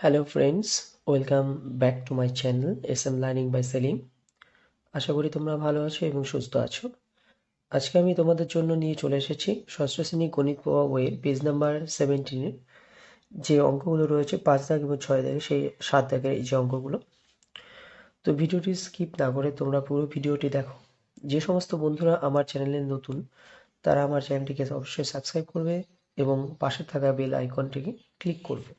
Hello friends welcome back to my channel S M learning by Selim আশা করি তোমরা ভালো আছো এবং সুস্থ আছো। আজকে আমি তোমাদের জন্য নিয়ে চলে এসেছি ষষ্ঠ শ্রেণি গণিত পাওয়া বইয়ের পেজ নাম্বার সেভেন্টিনের যে অঙ্কগুলো রয়েছে, পাঁচ দাগ এবং ছয় দাগে, সেই সাত দাগের এই যে অঙ্কগুলো। তো ভিডিওটি স্কিপ না করে তোমরা পুরো ভিডিওটি দেখো। যে সমস্ত বন্ধুরা আমার চ্যানেলে নতুন, তারা আমার চ্যানেলটিকে অবশ্যই সাবস্ক্রাইব করবে এবং পাশে থাকা বেল আইকনটিকে ক্লিক করবে।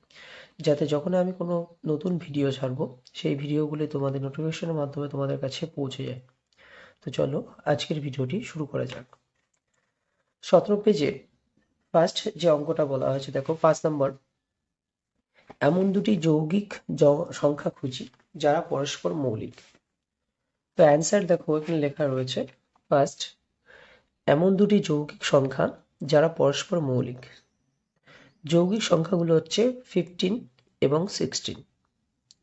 যাতে যখন আমি কোনো নতুন ভিডিও ছাড়বো, সেই ভিডিওগুলি তোমাদের নোটিফিকেশনের মাধ্যমে তোমাদের কাছে পৌঁছে যায়। তো চলো, আজকের ভিডিওটি শুরু করা যাক। সতেরো পেজে ফার্স্ট যে অঙ্কটা বলা হয়েছে, দেখো, পাঁচ নম্বর এমন দুটি যৌগিক সংখ্যা খুঁজি, যারা পরস্পর মৌলিক। তো অ্যান্সার দেখো, এখানে লেখা রয়েছে ফার্স্ট এমন দুটি যৌগিক সংখ্যা যারা পরস্পর মৌলিক। যৌগিক সংখ্যাগুলো হচ্ছে ফিফটিন এবং সিক্সটিন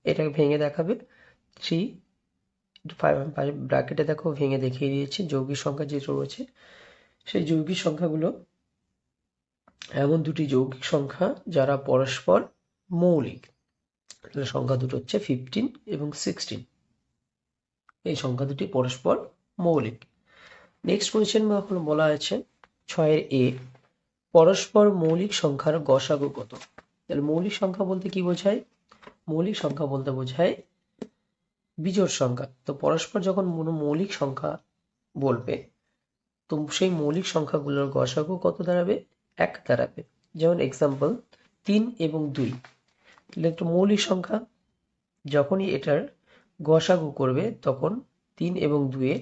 এটাকে ভেঙে দেখাবে। থ্রি ফাইভ ব্র্যাকেটে দেখো, ভেঙে দেখিয়ে দিয়েছে। যৌগিক সংখ্যা যে রয়েছে, সেই যৌগিক সংখ্যাগুলো এমন দুটি যৌগিক সংখ্যা যারা পরস্পর মৌলিক। সংখ্যা দুটো হচ্ছে ফিফটিন এবং সিক্সটিন এই সংখ্যা দুটি পরস্পর মৌলিক। নেক্সট কোয়েশ্চেন বলা হয়েছে, ছয়ের এ পরস্পর মৌলিক সংখ্যার গসাগু কত? তাহলে মৌলিক সংখ্যা বলতে কি বোঝায়? মৌলিক সংখ্যা বলতে বোঝায় বিজোড় সংখ্যা। তো পরস্পর যখন মৌলিক সংখ্যা বলবে, তো সেই মৌলিক সংখ্যাগুলোর গসাগু কত দাঁড়াবে? এক দাঁড়াবে। যেমন এক্সাম্পল তিন এবং দুই। তাহলে একটা মৌলিক সংখ্যা, যখনই এটার গসাগু করবে, তখন তিন এবং দুয়ে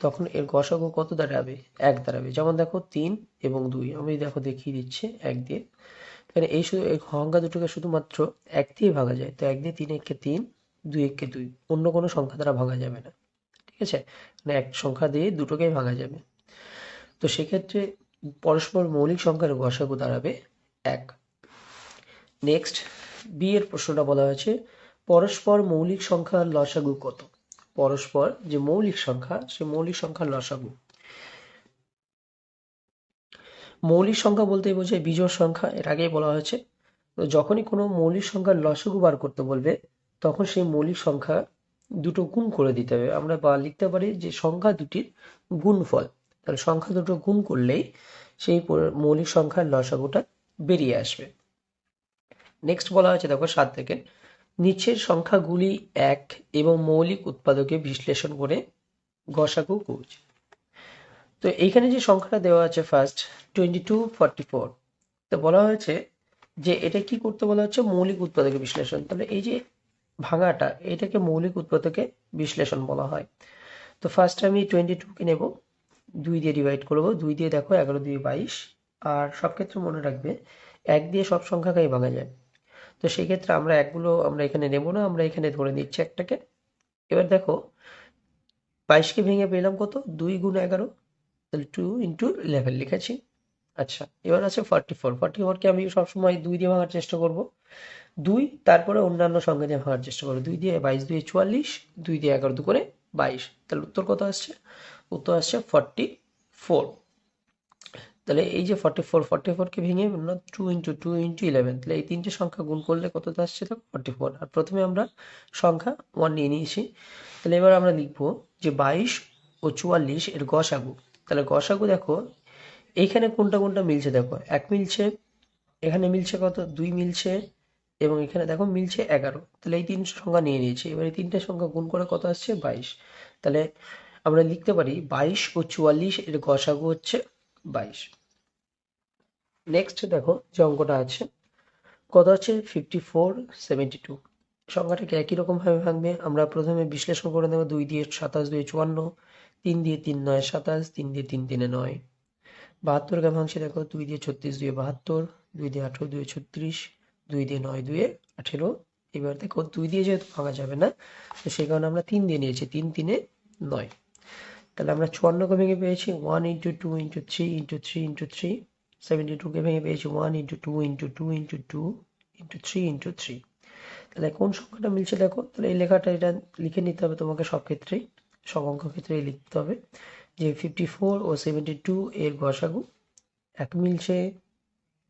তখন এর গসাগু কত দাঁড়াবে? এক দাঁড়াবে। যেমন দেখো, তিন এবং দুই। আমি দেখো দেখিয়ে দিচ্ছি, এক দিয়ে। এখানে এই শুধু এই সংখ্যা দুটোকে শুধুমাত্র এক দিয়ে ভাঙা যায়। তো এক দিয়ে তিন একে তিন, দুই একে দুই। অন্য কোনো সংখ্যা দ্বারা ভাঙা যাবে না। ঠিক আছে? মানে এক সংখ্যা দিয়ে দুটোকেই ভাঙা যাবে। তো সেক্ষেত্রে পরস্পর মৌলিক সংখ্যার গসাগু দাঁড়াবে এক। নেক্সট, বি এর প্রশ্নটা বলা হয়েছে, পরস্পর মৌলিক সংখ্যার লসাগু কত? পরস্পর যে মৌলিক সংখ্যা, সে মৌলিক সংখ্যার লসাগু। মৌলিক সংখ্যা বলতে বোঝায় বিজোড় সংখ্যা, এর আগেই বলা হয়েছে। যখনই কোনো মৌলিক সংখ্যার লসাগু বার করতে বলবে, তখন সেই মৌলিক সংখ্যা দুটো গুণ করে দিতে হবে। আমরা বা লিখতে পারি যে সংখ্যা দুটির গুণফল। তাহলে সংখ্যা দুটো গুণ করলেই সেই মৌলিক সংখ্যার লসাগুটা বেরিয়ে আসবে। নেক্সট বলা হয়েছে, দেখো, সাত থেকে। নিচের সংখ্যাগুলি এক এবং মৌলিক উৎপাদকে বিশ্লেষণ করে গসাগু কুচ তো এইখানে যে সংখ্যাটা দেওয়া আছে first twenty two forty four তো বলা হয়েছে যে এটা কি করতে বলা হচ্ছে? মৌলিক উৎপাদকে বিশ্লেষণ। তাহলে এই যে ভাঙাটা, এটাকে মৌলিক উৎপাদকে বিশ্লেষণ বলা হয়। তো ফার্স্ট আমি টোয়েন্টি টুকে নেব, দুই দিয়ে ডিভাইড করব। দুই দিয়ে দেখো এগারো দুই বাইশ। আর সব ক্ষেত্রে মনে রাখবে, এক দিয়ে সব সংখ্যাকেই ভাঙা যায়। তো সেই ক্ষেত্রে আমরা একগুলো আমরা এখানে নেব না, আমরা এখানে ধরে নিচ্ছি একটাকে। এবার দেখো, বাইশকে ভেঙে পেলাম কত? দুই গুণ এগারো, তাহলে টু ইন্টু ইলেভেন লিখেছি। আচ্ছা এবার আছে ফর্টি ফোর ফর্টি ফোরকে আমি সবসময় দুই দিয়ে ভাঙার চেষ্টা করব। দুই, তারপরে অন্যান্য সংখ্যা দিয়ে ভাঙার চেষ্টা করব। দুই দিয়ে বাইশ, দুই চুয়াল্লিশ, দুই দিয়ে এগারো দু করে বাইশ। তাহলে উত্তর কত আসছে? উত্তর আসছে ফর্টি ফোর তাহলে এই যে ফর্টি ফোর ফর্টি ফোরকে ভেঙে two into two into eleven তাহলে এই তিনটে সংখ্যা গুণ করলে কত আসছে তো ফর্টি ফোর আর প্রথমে আমরা সংখ্যা ওয়ান নিয়ে নিয়েছি। তাহলে এবার আমরা লিখব যে বাইশ ও চুয়াল্লিশ এর গসাগু। তাহলে গসাগু দেখো, এইখানে কোনটা কোনটা মিলছে দেখো? এক মিলছে, এখানে মিলছে কত? দুই মিলছে, এবং এখানে দেখো মিলছে এগারো। তাহলে এই তিনটে সংখ্যা নিয়ে নিয়েছি। এবার এই তিনটে সংখ্যা গুণ করে কত আসছে? বাইশ। তাহলে আমরা লিখতে পারি বাইশ ও চুয়াল্লিশ এর গসাগু হচ্ছে বাইশ। নেক্সট দেখো, যে অঙ্কটা আছে, কত আছে? ফিফটি ফোর সেভেন্টি টু সংখ্যাটাকে একই রকমভাবে ভাঙবে? আমরা প্রথমে বিশ্লেষণ করে নেব, দুই দিয়ে সাতাশ, দুই চুয়ান্ন, তিন দিয়ে তিন নয়, সাতাশ, তিন দিয়ে তিন, তিনে নয়। বাহাত্তরকে ভাঙছে দেখো? দুই দিয়ে ছত্রিশ, দুই বাহাত্তর, দুই দিয়ে আঠেরো, দুই ছত্রিশ, দুই দিয়ে নয় দুয়ে আঠেরো। এবার দেখো, দুই দিয়ে যেহেতু ভাঙা যাবে না, তো সেই কারণে আমরা তিন দিয়ে নিয়েছি, তিন, তিনে নয়। তাহলে আমরা চুয়ান্নকে ভেঙে পেয়েছি one into two into three into three into three seventy টুকে ভেঙে পেয়েছি one into two into two into two into three into three তাহলে কোন সংখ্যাটা মিলছে দেখো? তাহলে এই লেখাটা এটা লিখে নিতে হবে তোমাকে সব ক্ষেত্রেই, সব অঙ্ক ক্ষেত্রেই লিখতে হবে যে ফিফটি ফোর ও সেভেন্টি টু এর গসাগু এক মিলছে,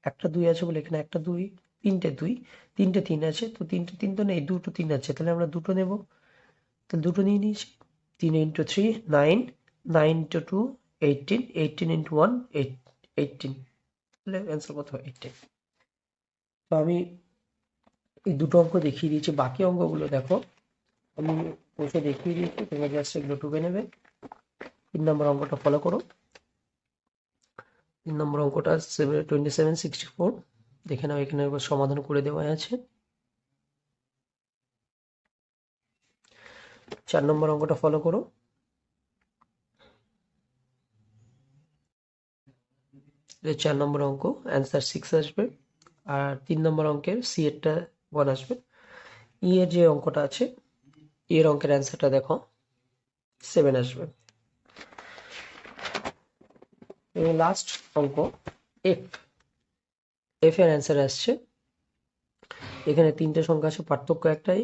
একটা দুই আছে বলে এখানে একটা দুই, তিনটে দুই, তিনটে তিন আছে, তো তিনটে তিন তো নেই, দুটো তিন আছে, তাহলে আমরা দুটো নেব। তাহলে দুটো নিয়ে নিয়েছি, তিন into three nine nine into two eighteen eighteen into one eight eighteen তাহলে অ্যান্সার কত হয় এইটিন তো আমি এই দুটো অঙ্ক দেখিয়ে দিয়েছি, বাকি অঙ্কগুলো দেখো। আমি বসে দেখিয়ে দিয়েছি, তোমরা জাস্ট এগুলো টুকে নেবে। তিন নম্বর অঙ্কটা ফলো করো। তিন নম্বর অঙ্কটা seven twenty seven sixty four দেখে নাও, এখানে সমাধান করে দেওয়া আছে। চার নম্বর অঙ্কটা ফলো করো। চার নম্বর অঙ্ক অ্যান্সার সিক্স আসবে, আর তিন নম্বর অঙ্কের সি এরটা ওয়ান আসবে। ই এর যে অঙ্কটা আছে, এর অঙ্কের অ্যান্সারটা দেখো সেভেন আসবে। এবং লাস্ট অঙ্ক এফ এফ এর অ্যান্সার আসছে। এখানে তিনটে সংখ্যা আছে, পার্থক্য একটাই।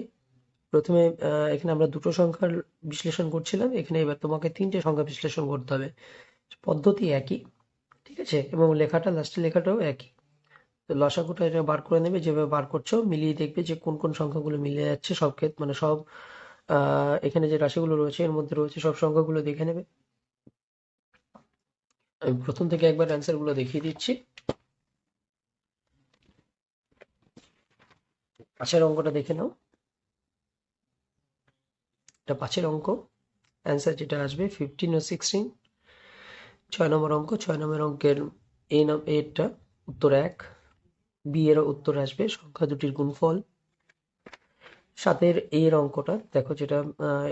প্রথমে এখানে আমরা দুটো সংখ্যার বিশ্লেষণ করছিলাম, এখানে এবার তোমাকে তিনটে সংখ্যা বিশ্লেষণ করতে হবে। পদ্ধতি একই। ঠিক আছে? এবং লেখাটা লাস্টে লেখাটাও একই। তো লসাগুটা এটা বার করে নেবে, যেভাবে বার করছ, মিলিয়ে দেখবে যে কোন কোন সংখ্যাগুলো মিলে যাচ্ছে, সব ক্ষেত্রে মানে সব এখানে যে রাশিগুলো রয়েছে, এর মধ্যে রয়েছে সব সংখ্যাগুলো দেখে নেবে। আমি প্রথম থেকে একবার অ্যান্সারগুলো দেখিয়ে দিচ্ছি। পাঁচের অঙ্কটা দেখে নাও। এটা পাঁচের অঙ্ক। অ্যান্সার যেটা আসবে ফিফটিন ও সিক্সটিন ছয় নম্বর অঙ্ক, ছয় নম্বর অঙ্কের এ নাম, এরটা উত্তর এক, বি এর উত্তর আসবে, সংখ্যা দুটির গুণফল। সাতের এর অঙ্কটা, দেখো যেটা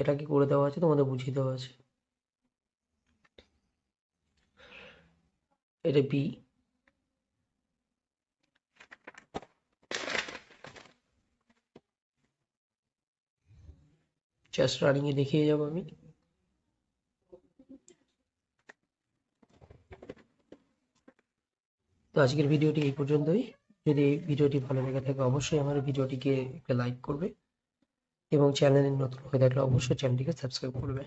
এটা কি করে দেওয়া আছে, তোমাদের বুঝিয়ে দেওয়া আছে। এটা বি। জাস্ট রানিং এ দেখিয়ে যাব আমি। আজকের ভিডিওটি এই পর্যন্তই। যদি এই ভিডিওটি ভালো লেগে থাকে, অবশ্যই আমার ভিডিওটিকে একটা লাইক করবে এবং চ্যানেলের নতুন হয়ে থাকলে অবশ্যই চ্যানেলটিকে সাবস্ক্রাইব করবে।